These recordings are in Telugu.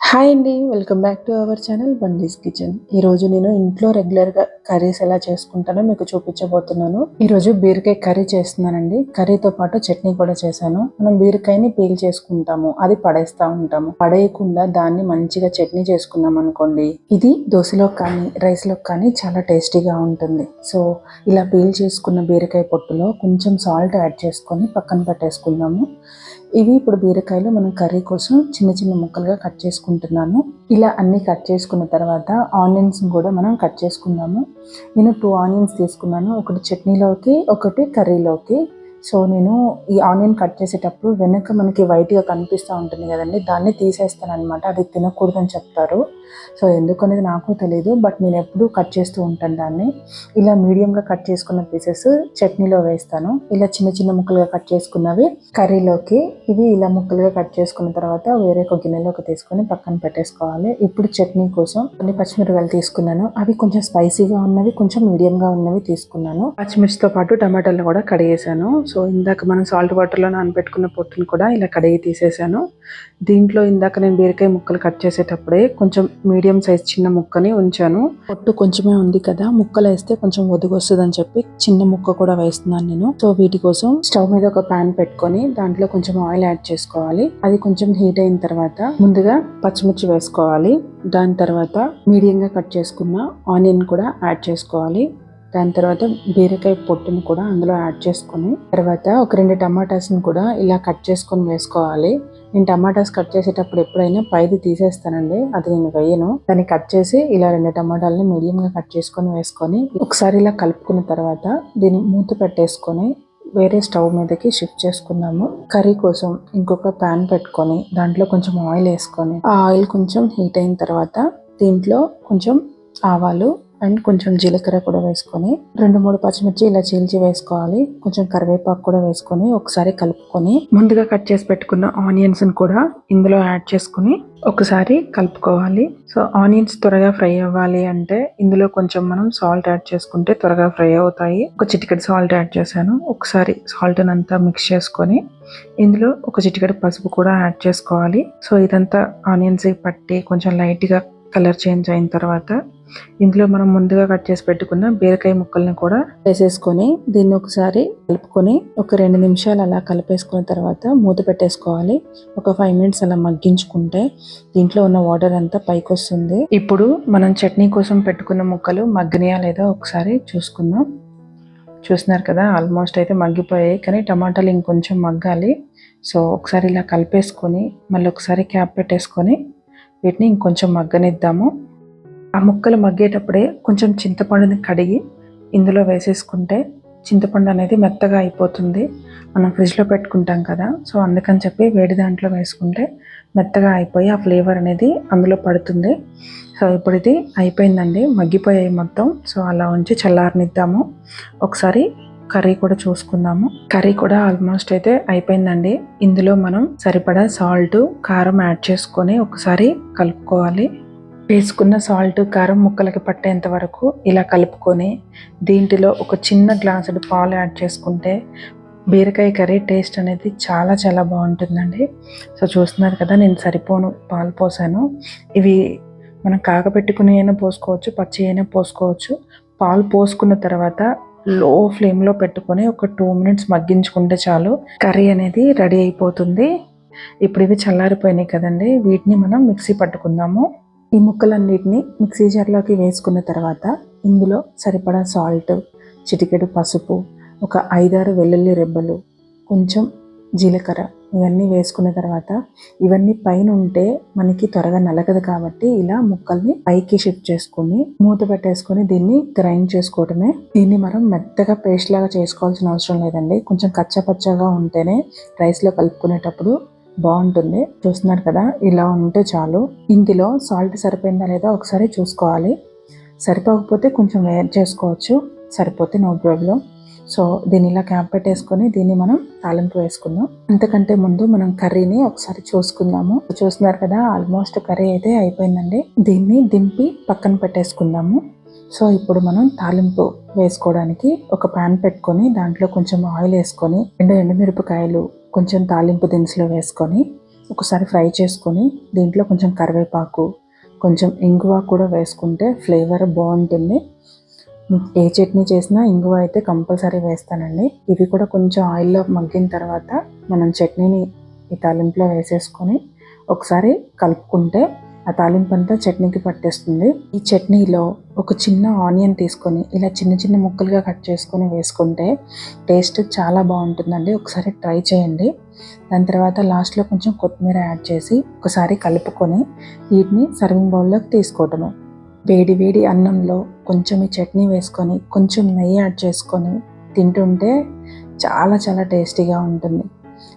హాయ్ అండి welcome back to our channel Bandi's kitchen. ఈ రోజు నేను ఇంట్లో రెగ్యులర్గా కర్రీస్ ఎలా చేసుకుంటానో మీకు చూపించబోతున్నాను. ఈరోజు బీరకాయ కర్రీ చేస్తున్నానండి. కర్రీతో పాటు చట్నీ కూడా చేశాను. మనం బీరకాయని పీల్ చేసుకుంటాము అది పడేస్తూ ఉంటాము. పడేయకుండా దాన్ని మంచిగా చట్నీ చేసుకున్నాం అనుకోండి ఇది దోశలో కానీ రైస్లో కానీ చాలా టేస్టీగా ఉంటుంది. సో ఇలా పీల్ చేసుకున్న బీరకాయ పొట్టులో కొంచెం సాల్ట్ యాడ్ చేసుకొని పక్కన పెట్టేసుకుందాము. ఇవి ఇప్పుడు బీరకాయలు మనం కర్రీ కోసం చిన్న చిన్న ముక్కలుగా కట్ చేసుకుంటున్నాను. ఇలా అన్ని కట్ చేసుకున్న తర్వాత ఆనియన్స్ కూడా మనం కట్ చేసుకుందాము. నేను టూ ఆనియన్స్ తీసుకున్నాను. ఒకటి చట్నీలోకి ఒకటి కర్రీలోకి. సో నేను ఈ ఆనియన్ కట్ చేసేటప్పుడు వెనక మనకి వైట్గా కనిపిస్తూ ఉంటుంది కదండి దాన్ని తీసేస్తాను అనమాట అది తినకూడదని చెప్తారు. సో ఎందుకు అనేది నాకు తెలియదు బట్ నేను ఎప్పుడు కట్ చేస్తూ ఉంటాను దాన్ని. ఇలా మీడియంగా కట్ చేసుకున్న పీసెస్ చట్నీలో వేస్తాను. ఇలా చిన్న చిన్న ముక్కలుగా కట్ చేసుకున్నవి కర్రీలోకి ఇవి ఇలా ముక్కలుగా కట్ చేసుకున్న తర్వాత వేరే ఒక గిన్నెలోకి తీసుకొని పక్కన పెట్టేసుకోవాలి. ఇప్పుడు చట్నీ కోసం కొన్ని పచ్చిమిరపకాయలు తీసుకున్నాను. అవి కొంచెం స్పైసీగా ఉన్నవి కొంచెం మీడియంగా ఉన్నవి తీసుకున్నాను. పచ్చిమిర్చితో పాటు టమాటాలు కూడా కడిగేసాను సో ఇందాక మనం సాల్ట్ వాటర్లో నానబెట్టుకున్న పొట్టును కూడా ఇలా కడిగి తీసేసాను. దీంట్లో ఇందాక నేను బీరకాయ ముక్కలు కట్ చేసేటప్పుడే కొంచెం మీడియం సైజ్ చిన్న ముక్కని ఉంచాను. పొట్టు కొంచెమే ఉంది కదా ముక్కలు వేస్తే కొంచెం ఒదిగొస్తుంది అని చెప్పి చిన్న ముక్క కూడా వేస్తున్నాను నేను. సో వీటి కోసం స్టవ్ మీద ఒక ప్యాన్ పెట్టుకొని దాంట్లో కొంచెం ఆయిల్ యాడ్ చేసుకోవాలి. అది కొంచెం హీట్ అయిన తర్వాత ముందుగా పచ్చిమిర్చి వేసుకోవాలి. దాని తర్వాత మీడియంగా కట్ చేసుకున్న ఆనియన్ కూడా యాడ్ చేసుకోవాలి. దాని తర్వాత బీరకాయ పొట్టును కూడా అందులో యాడ్ చేసుకొని తర్వాత ఒక రెండు టమాటాస్ని కూడా ఇలా కట్ చేసుకొని వేసుకోవాలి. నేను టమాటాస్ కట్ చేసేటప్పుడు ఎప్పుడైనా పైది తీసేస్తానండి అది నేను వేయను. దాన్ని కట్ చేసి ఇలా రెండు టమాటాలని మీడియంగా కట్ చేసుకొని వేసుకొని ఒకసారి ఇలా కలుపుకున్న తర్వాత దీన్ని మూత పెట్టేసుకొని వేరే స్టవ్ మీదకి షిఫ్ట్ చేసుకున్నాము కర్రీ కోసం ఇంకొక ప్యాన్ పెట్టుకొని దాంట్లో కొంచెం ఆయిల్ వేసుకొని ఆ ఆయిల్ కొంచెం హీట్ అయిన తర్వాత దీంట్లో కొంచెం ఆవాలు అండ్ కొంచెం జీలకర్ర కూడా వేసుకొని రెండు మూడు పచ్చిమిర్చి ఇలా చీల్చి వేసుకోవాలి. కొంచెం కరివేపాకు కూడా వేసుకొని ఒకసారి కలుపుకొని ముందుగా కట్ చేసి పెట్టుకున్న ఆనియన్స్ కూడా ఇందులో యాడ్ చేసుకుని ఒకసారి కలుపుకోవాలి. సో ఆనియన్స్ త్వరగా ఫ్రై అవ్వాలి అంటే ఇందులో కొంచెం మనం సాల్ట్ యాడ్ చేసుకుంటే త్వరగా ఫ్రై అవుతాయి. ఒక చిటికెడు సాల్ట్ యాడ్ చేశాను. ఒకసారి సాల్ట్ అంతా మిక్స్ చేసుకొని ఇందులో ఒక చిటికెడు పసుపు కూడా యాడ్ చేసుకోవాలి. సో ఇదంతా ఆనియన్స్ పట్టి కొంచెం లైట్గా కలర్ చేంజ్ అయిన తర్వాత ఇందులో మనం ముందుగా కట్ చేసి పెట్టుకున్న బీరకాయ ముక్కల్ని కూడా వేసేసుకొని దీన్ని ఒకసారి కలుపుకొని ఒక రెండు నిమిషాలు అలా కలిపేసుకున్న తర్వాత మూత పెట్టేసుకోవాలి. ఒక ఫైవ్ మినిట్స్ అలా మగ్గించుకుంటే దీంట్లో ఉన్న వాటర్ అంతా పైకి వస్తుంది. ఇప్పుడు మనం చట్నీ కోసం పెట్టుకున్న ముక్కలు మగ్గినాయా లేదా ఒకసారి చూసుకుందాం. చూస్తున్నారు కదా ఆల్మోస్ట్ అయితే మగ్గిపోయాయి కానీ టమాటాలు ఇంకొంచెం మగ్గాలి. సో ఒకసారి ఇలా కలిపేసుకొని మళ్ళీ ఒకసారి క్యాప్ పెట్టేసుకొని వీటిని ఇంకొంచెం మగ్గనిద్దాము. ఆ ముక్కలు మగ్గేటప్పుడే కొంచెం చింతపండుని కడిగి ఇందులో వేసేసుకుంటే చింతపండు అనేది మెత్తగా అయిపోతుంది. మనం ఫ్రిడ్జ్లో పెట్టుకుంటాం కదా సో అందుకని చెప్పి వేడి దాంట్లో వేసుకుంటే మెత్తగా అయిపోయి ఆ ఫ్లేవర్ అనేది అందులో పడుతుంది. సో ఇప్పుడు ఇది అయిపోయిందండి మగ్గిపోయాయి మొత్తం. సో అలా ఉంచి చల్లారనిద్దాము. ఒకసారి కర్రీ కూడా చూసుకుందాము. కర్రీ కూడా ఆల్మోస్ట్ అయితే అయిపోయిందండి. ఇందులో మనం సరిపడా సాల్ట్ కారం యాడ్ చేసుకొని ఒకసారి కలుపుకోవాలి. వేసుకున్న సాల్ట్ కారం ముక్కలకి పట్టేంత వరకు ఇలా కలుపుకొని దీంట్లో ఒక చిన్న గ్లాసుడు పాలు యాడ్ చేసుకుంటే బీరకాయ కర్రీ టేస్ట్ అనేది చాలా చాలా బాగుంటుందండి. సో చూస్తున్నారు కదా నేను సరిపోను పాలు పోసాను. ఇవి మనం కాగపెట్టుకుని అయినా పోసుకోవచ్చు పచ్చి అయినా పోసుకోవచ్చు. పాలు పోసుకున్న తర్వాత లో ఫ్లేమ్లో పెట్టుకొని ఒక టూ మినిట్స్ మగ్గించుకుంటే చాలు కర్రీ అనేది రెడీ అయిపోతుంది. ఇప్పుడు ఇవి చల్లారిపోయినాయి కదండి వీటిని మనం మిక్సీ పట్టుకుందాము. ఈ ముక్కలన్నిటిని మిక్సీ జార్లోకి వేసుకున్న తర్వాత ఇందులో సరిపడా సాల్ట్ చిటికెడు పసుపు ఒక ఐదారు వెల్లుల్లి రెబ్బలు కొంచెం జీలకర్ర ఇవన్నీ వేసుకున్న తర్వాత ఇవన్నీ పైన ఉంటే మనకి త్వరగా నలగదు కాబట్టి ఇలా ముక్కల్ని పైకి షిఫ్ట్ చేసుకుని మూత పెట్టేసుకొని దీన్ని గ్రైండ్ చేసుకోవటమే. దీన్ని మనం మెత్తగా పేస్ట్ లాగా చేసుకోవాల్సిన అవసరం లేదండి. కొంచెం కచ్చపచ్చగా ఉంటేనే రైస్లో కలుపుకునేటప్పుడు బాగుంటుంది. చూస్తున్నారు కదా ఇలా ఉంటే చాలు. ఇందులో సాల్ట్ సరిపోయిందా లేదా ఒకసారి చూసుకోవాలి. సరిపోకపోతే కొంచెం వేర్ చేసుకోవచ్చు. సరిపోతే నో ప్రాబ్లం. సో దీన్ని ఇలా క్యాప్ పెట్టేసుకొని దీన్ని మనం తాలింపు వేసుకుందాం. అంతకంటే ముందు మనం కర్రీని ఒకసారి చూసుకుందాము. చూస్తున్నారు కదా ఆల్మోస్ట్ కర్రీ అయితే అయిపోయిందండి. దీన్ని దింపి పక్కన పెట్టేసుకుందాము. సో ఇప్పుడు మనం తాలింపు వేసుకోవడానికి ఒక పాన్ పెట్టుకొని దాంట్లో కొంచెం ఆయిల్ వేసుకొని రెండు ఎండుమిరపకాయలు కొంచెం తాలింపు దినుసులో వేసుకొని ఒకసారి ఫ్రై చేసుకొని దీంట్లో కొంచెం కరివేపాకు కొంచెం ఇంగువ కూడా వేసుకుంటే ఫ్లేవర్ బాగుంటుంది. ఏ చట్నీ చేసినా ఇంగువ అయితే కంపల్సరీ వేస్తానండి. ఇవి కూడా కొంచెం ఆయిల్లో మగ్గిన తర్వాత మనం చట్నీని ఈ తాలింపులో వేసేసుకొని ఒకసారి కలుపుకుంటే ఆ తాలింపు అంతా చట్నీకి పట్టేస్తుంది. ఈ చట్నీలో ఒక చిన్న ఆనియన్ తీసుకొని ఇలా చిన్న చిన్న ముక్కలుగా కట్ చేసుకొని వేసుకుంటే టేస్ట్ చాలా బాగుంటుందండి. ఒకసారి ట్రై చేయండి. దాని తర్వాత లాస్ట్లో కొంచెం కొత్తిమీర యాడ్ చేసి ఒకసారి కలుపుకొని వీటిని సర్వింగ్ బౌల్లోకి తీసుకోవటము. వేడి వేడి అన్నంలో కొంచెం ఈ చట్నీ వేసుకొని కొంచెం నెయ్యి యాడ్ చేసుకొని తింటుంటే చాలా చాలా టేస్టీగా ఉంటుంది.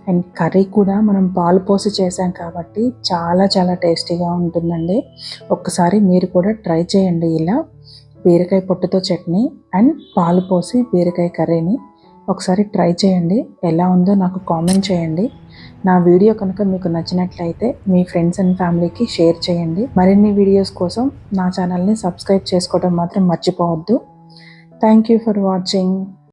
అండ్ కర్రీ కూడా మనం పాలు పోసి చేసాం కాబట్టి చాలా చాలా టేస్టీగా ఉంటుందండి. ఒక్కసారి మీరు కూడా ట్రై చేయండి ఇలా. బీరకాయ పొట్టుతో చట్నీ అండ్ పాలు పోసి బీరకాయ కర్రీని ఒకసారి ట్రై చేయండి. ఎలా ఉందో నాకు కామెంట్ చేయండి. నా వీడియో కనుక మీకు నచ్చినట్లయితే మీ ఫ్రెండ్స్ అండ్ ఫ్యామిలీకి షేర్ చేయండి. మరిన్ని వీడియోస్ కోసం నా ఛానల్ని సబ్స్క్రైబ్ చేసుకోవడం మాత్రం మర్చిపోవద్దు. Thank you for watching.